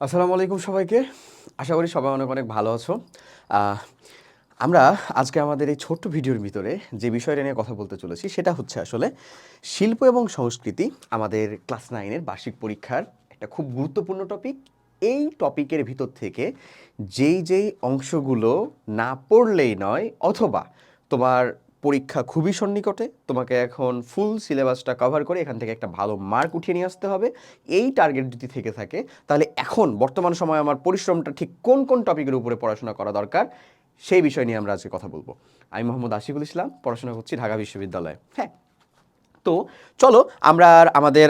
আসসালামু আলাইকুম সবাইকে। আশা করি সবাই অনেক অনেক ভালো আছো। আমরা আজকে আমাদের এই ছোট্ট ভিডিওর ভিতরে যে বিষয়টা নিয়ে কথা বলতে চলেছি সেটা হচ্ছে আসলে শিল্প এবং সংস্কৃতি আমাদের ক্লাস নাইনের বার্ষিক পরীক্ষার একটা খুব গুরুত্বপূর্ণ টপিক এই টপিকের ভিতর থেকে যেই যেই অংশগুলো না পড়লেই নয় অথবা তোমার পরীক্ষা খুবই সন্নিকটে। তোমাকে এখন ফুল সিলেবাসটা কভার করে এখান থেকে একটা ভালো মার্ক উঠিয়ে নিয়ে আসতে হবে। এই টার্গেট যদি থেকে থাকে, তাহলে এখন বর্তমান সময়ে আমার পরিশ্রমটা ঠিক কোন কোন টপিকের উপরে পড়াশোনা করা দরকার, সেই বিষয় নিয়ে আমরা আজকে কথা বলব। আমি মোহাম্মদ আশিকুল ইসলাম, পড়াশোনা করছি ঢাকা বিশ্ববিদ্যালয়ে। হ্যাঁ। তো চলো, আমরা আর আমাদের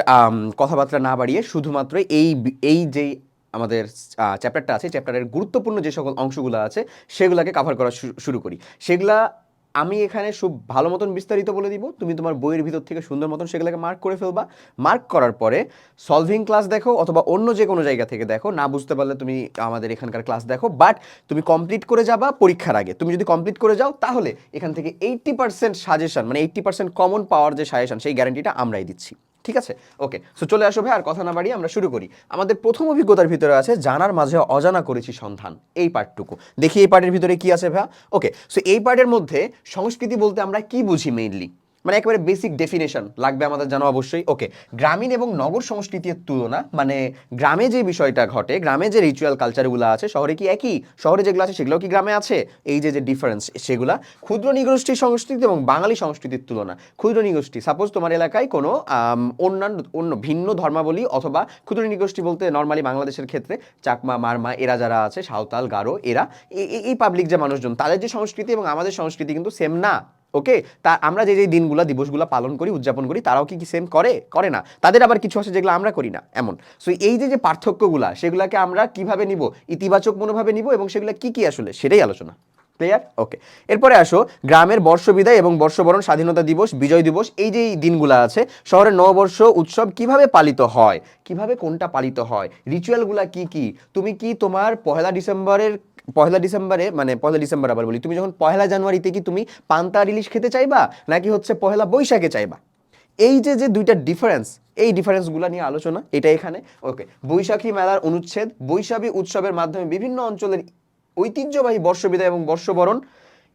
কথাবার্তা না বাড়িয়ে শুধুমাত্র এই এই যেই আমাদের চ্যাপ্টারটা আছে চ্যাপ্টারের গুরুত্বপূর্ণ যে সকল অংশগুলো আছে, সেগুলোকে কভার করা শুরু করি। সেগুলা আমি এখানে সব ভালো মতন বিস্তারিত বলে দিব। তুমি তোমার বইয়ের ভিতর থেকে সুন্দর মতন সেগুলোকে মার্ক করে ফেলবা। মার্ক করার পরে সলভিং ক্লাস দেখো অথবা অন্য যে কোনো জায়গা থেকে দেখো। না বুঝতে পারলে তুমি আমাদের এখানকার ক্লাস দেখো। বাট তুমি কমপ্লিট করে যাবা পরীক্ষার আগে। তুমি যদি কমপ্লিট করে যাও, তাহলে এখান থেকে এইট্টি পার্সেন্ট সাজেশন মানে এইট্টি পার্সেন্ট কমন পাওয়ার যে সাজেশন সেই গ্যারান্টিটা আমরাই দিচ্ছি। ঠিক আছে? ওকে সো চলে আসো ভাই, আর কথা না বাড়িয়ে আমরা শুরু করি। আমাদের প্রথম অভিজ্ঞতার ভিতরে আছে, জানার মাঝে অজানা করেছি সন্ধান, এই পার্টটুকু। দেখি এই পার্টের ভিতরে কি আছে ভাইয়া? ওকে সো এই পার্টের মধ্যে সংস্কৃতি বলতে আমরা কি বুঝি মেইনলি মানে একেবারে বেসিক ডেফিনেশন লাগবে আমাদের জানা অবশ্যই। ওকে গ্রামীণ এবং নগর সংস্কৃতির তুলনা মানে গ্রামে যে বিষয়টা ঘটে, গ্রামে যে রিচুয়াল কালচারগুলো আছে, শহরে কি একই? শহরে যেগুলো আছে সেগুলো কি গ্রামে আছে? এই যে যে ডিফারেন্স সেগুলা। ক্ষুদ্র নিগোষ্ঠী সংস্কৃতি এবং বাঙালি সংস্কৃতির তুলনা। ক্ষুদ্র নিগোষ্ঠী সাপোজ তোমার এলাকায় কোনো অন্যান্য, অন্য ভিন্ন ধর্মাবলী অথবা ক্ষুদ্র নিগোষ্ঠী বলতে নর্মালি বাংলাদেশের ক্ষেত্রে চাকমা, মারমা, এরা যারা আছে, সাঁওতাল, গারো, এরা এই পাবলিক যে মানুষজন, তাদের যে সংস্কৃতি এবং আমাদের সংস্কৃতি কিন্তু সেম না। ওকে? তা আমরা যে যে দিনগুলো, দিবসগুলো পালন করি, উদযাপন করি, তারাও কি কি সেম করে? করে না। তাদের আবার কিছু আছে যেগুলো আমরা করি না, এমন। সো এই যে যে পার্থক্যগুলা, সেগুলোকে আমরা কীভাবে নিব? ইতিবাচক মনোভাবে নিব এবং সেগুলো কি কি আসলে? সেটাই আলোচনা। ক্লিয়ার ওকে এরপরে আসো, গ্রামের বর্ষবিদায় এবং বর্ষবরণ স্বাধীনতা দিবস, বিজয় দিবস, এই যে দিনগুলো আছে, শহরের নববর্ষ উৎসব কীভাবে পালিত হয়? কীভাবে কোনটা পালিত হয়? রিচুয়ালগুলা কি কি? তুমি কি তোমার পহেলা ডিসেম্বরের পহেলা ডিসেম্বরে মানে পয়লা ডিসেম্বর আবার বলি, তুমি যখন পহেলা জানুয়ারিতে কি তুমি পান্তা ইলিশ খেতে চাইবা, নাকি হচ্ছে পহেলা বৈশাখে চাইবা? এই যে যে দুইটা ডিফারেন্স এই ডিফারেন্সগুলো নিয়ে আলোচনা, এটা এখানে। ওকে বৈশাখী মেলার অনুচ্ছেদ, বৈশাখী উৎসবের মাধ্যমে বিভিন্ন অঞ্চলের ঐতিহ্যবাহী বর্ষবিদায় এবং বর্ষবরণ,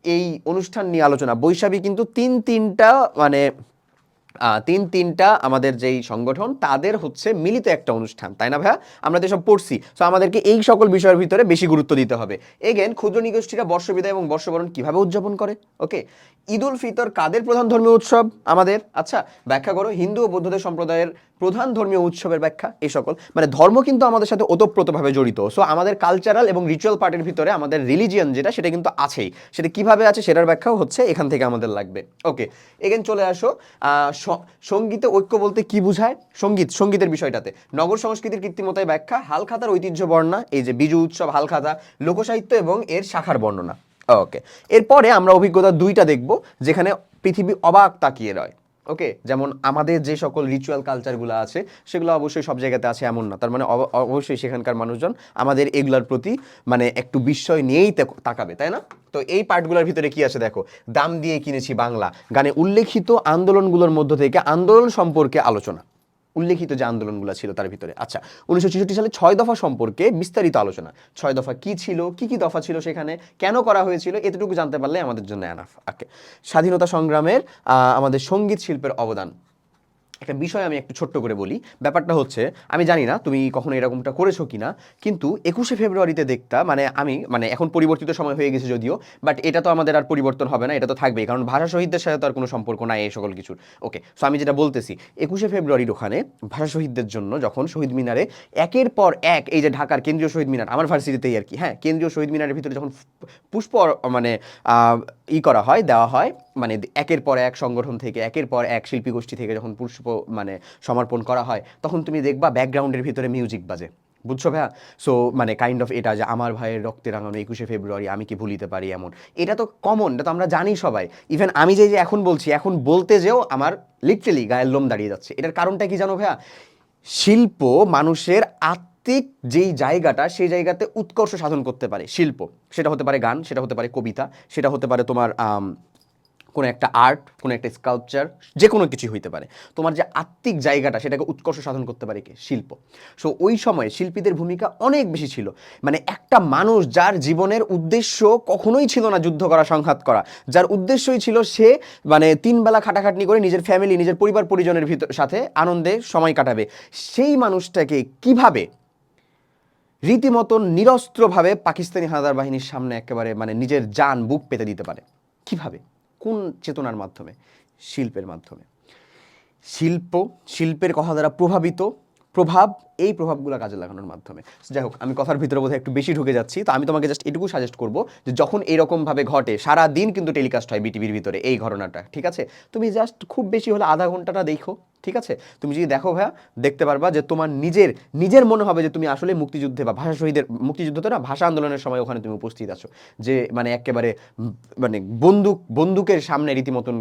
এই অনুষ্ঠান নিয়ে আলোচনা। বৈশাখী কিন্তু তিন তিনটা মানে তিন তিনটা আমাদের যেই সংগঠন, তাদের হচ্ছে মিলিত একটা অনুষ্ঠান, তাই না ভাইয়া? আমরা যেসব পড়ছি সো আমাদেরকে এই সকল বিষয়ের ভিতরে বেশি গুরুত্ব দিতে হবে। এগেন ক্ষুদ্র নিগোষ্ঠীরা বর্ষবিদায় এবং বর্ষবরণ কীভাবে উদযাপন করে? ওকে ঈদ উল ফিতর কাদের প্রধান ধর্মীয় উৎসব আমাদের? আচ্ছা ব্যাখ্যা করো হিন্দু ও বৌদ্ধদের সম্প্রদায়ের প্রধান ধর্মীয় উৎসবের ব্যাখ্যা এই সকল। মানে ধর্ম কিন্তু আমাদের সাথে ওতপ্রোতভাবে জড়িত। সো আমাদের কালচারাল এবং রিচুয়াল পার্টের ভিতরে আমাদের রিলিজিয়ান যেটা, সেটা কিন্তু আছেই। সেটা কীভাবে আছে সেটার ব্যাখ্যাও হচ্ছে এখান থেকে আমাদের লাগবে। ওকে এগেন চলে আসো। সঙ্গীতে ঐক্য বলতে কি বোঝায়? সংগীত, সঙ্গীতের বিষয়টাতে। নগর সংস্কৃতির কৃত্রিমতায় ব্যাখ্যা, হালখাতার ঐতিহ্য বর্ণনা, এই যে বিজু উৎসব, হালখাতা, লোকসাহিত্য এবং এর শাখার বর্ণনা। ওকে এরপরে আমরা অভিজ্ঞতা দুইটা দেখব, যেখানে পৃথিবী অবাক তাকিয়ে রয়। ওকে যেমন আমাদের যে সকল রিচুয়াল কালচারগুলো আছে, সেগুলো অবশ্যই সব জায়গাতে আছে এমন না। তার মানে অব- অবশ্যই সেখানকার মানুষজন আমাদের এগুলোর প্রতি মানে একটু বিস্ময় নিয়েই তাকাবে, তাই না? তো এই পার্টগুলোর ভিতরে কি আছে দেখো? দাম দিয়ে কিনেছি বাংলা। গানে উল্লেখিত আন্দোলনগুলোর মধ্য থেকে আন্দোলন সম্পর্কে আলোচনা। উল্লেখিত যে আন্দোলনগুলো ছিল তার ভিতরে। আচ্ছা উনিশশো ছেষট্টি সালে ছয় দফা সম্পর্কে বিস্তারিত আলোচনা। ছয় দফা কি ছিল, কি কি দফা ছিল সেখানে, কেন করা হয়েছিল, এতটুকু জানতে পারলে আমাদের জন্য অ্যানাফ আকে স্বাধীনতা সংগ্রামের আমাদের সংগীত শিল্পের অবদান। একটা বিষয় আমি একটু ছোট্ট করে বলি। ব্যাপারটা হচ্ছে, আমি জানি না তুমি কখনো এরকমটা করেছ কি না কিন্তু একুশে ফেব্রুয়ারিতে দেখতা মানে আমি মানে এখন পরিবর্তিত সময় হয়ে গেছে যদিও বাট এটা তো আমাদের আর পরিবর্তন হবে না, এটা তো থাকবেই, কারণ ভাষা শহীদদের সাথে তো আর কোনো সম্পর্ক নাই এই সকল কিছুর। ওকে সো আমি যেটা বলতেছি, একুশে ফেব্রুয়ারির ওখানে ভাষা শহীদদের জন্য যখন শহীদ মিনারে একের পর এক, এই যে ঢাকার কেন্দ্রীয় শহীদ মিনার, আমার ভার্সিটিতেই আর কি হ্যাঁ কেন্দ্রীয় শহীদ মিনারের ভিতরে যখন পুষ্প মানে ই করা হয়, দেওয়া হয় মানে একের পর এক সংগঠন থেকে, একের পর এক শিল্পী গোষ্ঠী থেকে যখন পুষ্প মানে সমর্পণ করা হয়, তখন তুমি দেখবা ব্যাকগ্রাউন্ডের ভিতরে মিউজিক বাজে। বুঝছ ভাইয়া? সো মানে কাইন্ড অফ এটা যে আমার ভাইয়ের রক্তে রাঙানো একুশে ফেব্রুয়ারি, আমি কি ভুলিতে পারি এমন। এটা তো কমন এটা তো আমরা জানি সবাই। ইভেন আমি যে এখন বলছি, এখন বলতে যেও আমার লিটারেলি গায়ের লোম দাঁড়িয়ে যাচ্ছে। এটার কারণটা কি জানো ভাইয়া? শিল্প মানুষের আত্মিক যেই জায়গাটা, সেই জায়গাতে উৎকর্ষ সাধন করতে পারে। শিল্প, সেটা হতে পারে গান, সেটা হতে পারে কবিতা, সেটা হতে পারে তোমার কোনো একটা আর্ট কোনো একটা স্কাল্পচার যে কোনো কিছু হইতে পারে। তোমার যে আত্মিক জায়গাটা, সেটাকে উৎকর্ষ সাধন করতে পারে কি? শিল্প। সো ওই সময়ে শিল্পীদের ভূমিকা অনেক বেশি ছিল। মানে একটা মানুষ যার জীবনের উদ্দেশ্য কখনোই ছিল না যুদ্ধ করা, সংঘাত করা। যার উদ্দেশ্যই ছিল সে মানে তিনবেলা খাটাখাটনি করে নিজের ফ্যামিলি নিজের পরিবার, পরিজনের ভিতর, সাথে আনন্দে সময় কাটাবে। সেই মানুষটাকে কীভাবে রীতিমতন নিরস্ত্রভাবে পাকিস্তানি হানাদার বাহিনীর সামনে একেবারে মানে নিজের যান বুক পেতে দিতে পারে? কীভাবে? কোন চেতনার মাধ্যমে? শিল্পের মাধ্যমে। শিল্প শিল্পের কথা দ্বারা প্রভাবিত প্রভাব, এই প্রভাবগুলো কাজে লাগানোর মাধ্যমে। যাই হোক, আমি কথার ভিতরে বোধহয় একটু বেশি ঢুকে যাচ্ছি, তো আমি তোমাকে জাস্ট এটুকু সাজেস্ট করব যে যখন এরকমভাবে ঘটে সারা দিন কিন্তু টেলিকাস্ট হয় বিটিভির ভিতরে এই ঘটনাটা, ঠিক আছে? তুমি জাস্ট খুব বেশি হলে আধা ঘন্টাটা দেখো, ঠিক আছে? তুমি যদি দেখো ভাইয়া, দেখতে পারবা যে তোমার নিজের নিজের মনে হবে যে তুমি আসলে মুক্তিযুদ্ধে বা ভাষা শহীদের মুক্তিযুদ্ধ তো না, ভাষা আন্দোলনের সময় ওখানে তুমি উপস্থিত আছো। যে মানে একেবারে মানে বন্দুক, বন্দুকের সামনে রীতিমতন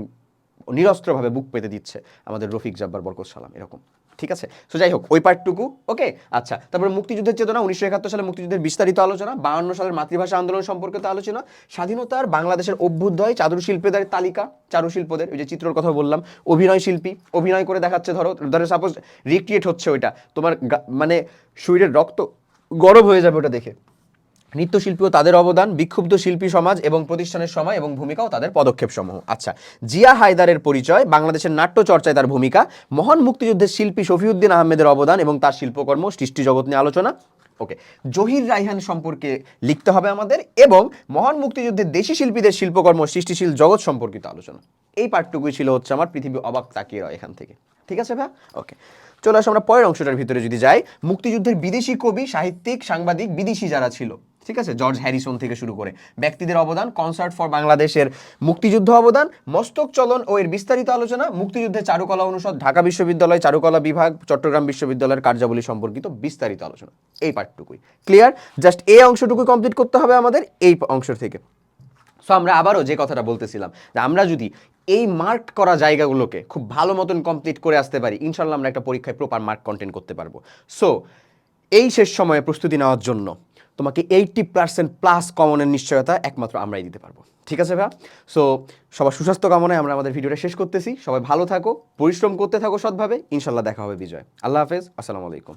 নিরস্ত্রভাবে বুক পেতে দিচ্ছে আমাদের রফিক জাব্বার বরকত সালাম, এরকম। ঠিক আছে? সো যাই হোক, ওই পার্টটুকু ওকে আচ্ছা তারপরে মুক্তিযুদ্ধের চেতনা, উনিশশো একাত্তর সালে মুক্তিযুদ্ধের বিস্তারিত আলোচনা বাউন্ন সালের মাতৃভাষা আন্দোলন সম্পর্কিত আলোচনা, স্বাধীনতার বাংলাদেশের অভ্যুদয় চারুশিল্পীদের তালিকা চারুশিল্পদের ওই যে চিত্রর কথা বললাম, অভিনয় শিল্পী, অভিনয় করে দেখাচ্ছে, ধরো ধরো সাপোজ রিক্রিয়েট হচ্ছে ওইটা, তোমার মানে শরীরের রক্ত গরম হয়ে যাবে ওটা দেখে। নৃত্যশিল্পী ও তাদের অবদান, বিক্ষুব্ধ শিল্পী সমাজ এবং প্রতিষ্ঠানের সময় এবং ভূমিকা ও তাদের পদক্ষেপ সমূহ আচ্ছা জিয়া হায়দারের পরিচয়, বাংলাদেশের নাট্য চর্চায় তার ভূমিকা, মহান মুক্তিযুদ্ধের শিল্পী শফিউদ্দিন আহমেদের অবদান এবং তার শিল্পকর্ম সৃষ্টি জগৎ নিয়ে আলোচনা। ওকে, জহির রাইহান সম্পর্কে লিখতে হবে আমাদের এবং মহান মুক্তিযুদ্ধের দেশি শিল্পীদের শিল্পকর্ম, সৃষ্টিশীল জগৎ সম্পর্কিত আলোচনা। এই পার্টটুকুই ছিল হচ্ছে আমার পৃথিবী অবাক তাকিয়ে রয় এখান থেকে। ঠিক আছে ভাই ওকে। চলে আসো আমরা পরের অংশটার ভিতরে যদি যাই। মুক্তিযুদ্ধের বিদেশি কবি, সাহিত্যিক, সাংবাদিক, বিদেশি যারা ছিল, ঠিক আছে? জর্জ হ্যারিসন থেকে শুরু করে। ব্যক্তিদের অবদান, কনসার্ট ফর বাংলাদেশের মুক্তিযুদ্ধ অবদান, মস্তক চলন ও এর বিস্তারিত আলোচনা, মুক্তিযুদ্ধের চারুকলা অনুষদ, ঢাকা বিশ্ববিদ্যালয় চারুকলা বিভাগ, চট্টগ্রাম বিশ্ববিদ্যালয়ের কার্যাবলী সম্পর্কিত বিস্তারিত আলোচনা। এই পার্টটুকুই। ক্লিয়ার? জাস্ট এই অংশটুকু কমপ্লিট করতে হবে আমাদের, এই অংশ থেকে। সো আমরা আবারও যে কথাটা বলতেছিলাম, যে আমরা যদি এই মার্ক করা জায়গাগুলোকে খুব ভালো মতন কমপ্লিট করে আসতে পারি। ইনশাল্লাহ আমরা একটা পরীক্ষায় প্রপার মার্ক কন্টেন্ট করতে পারব। সো এই শেষ সময়ে প্রস্তুতি নেওয়ার জন্য তোমাকে এইটটি পার্সেন্ট প্লাস কমনের নিশ্চয়তা একমাত্র আমরাই দিতে পারব। ঠিক আছে ভাইয়া? সো সবার সুস্বাস্থ্য কামনায় আমরা আমাদের ভিডিওটা শেষ করতেছি। সবাই ভালো থাকো, পরিশ্রম করতে থাকো সৎভাবে। ইনশাল্লাহ দেখা হবে বিজয়। আল্লাহ হাফেজ। আসসালামু আলাইকুম।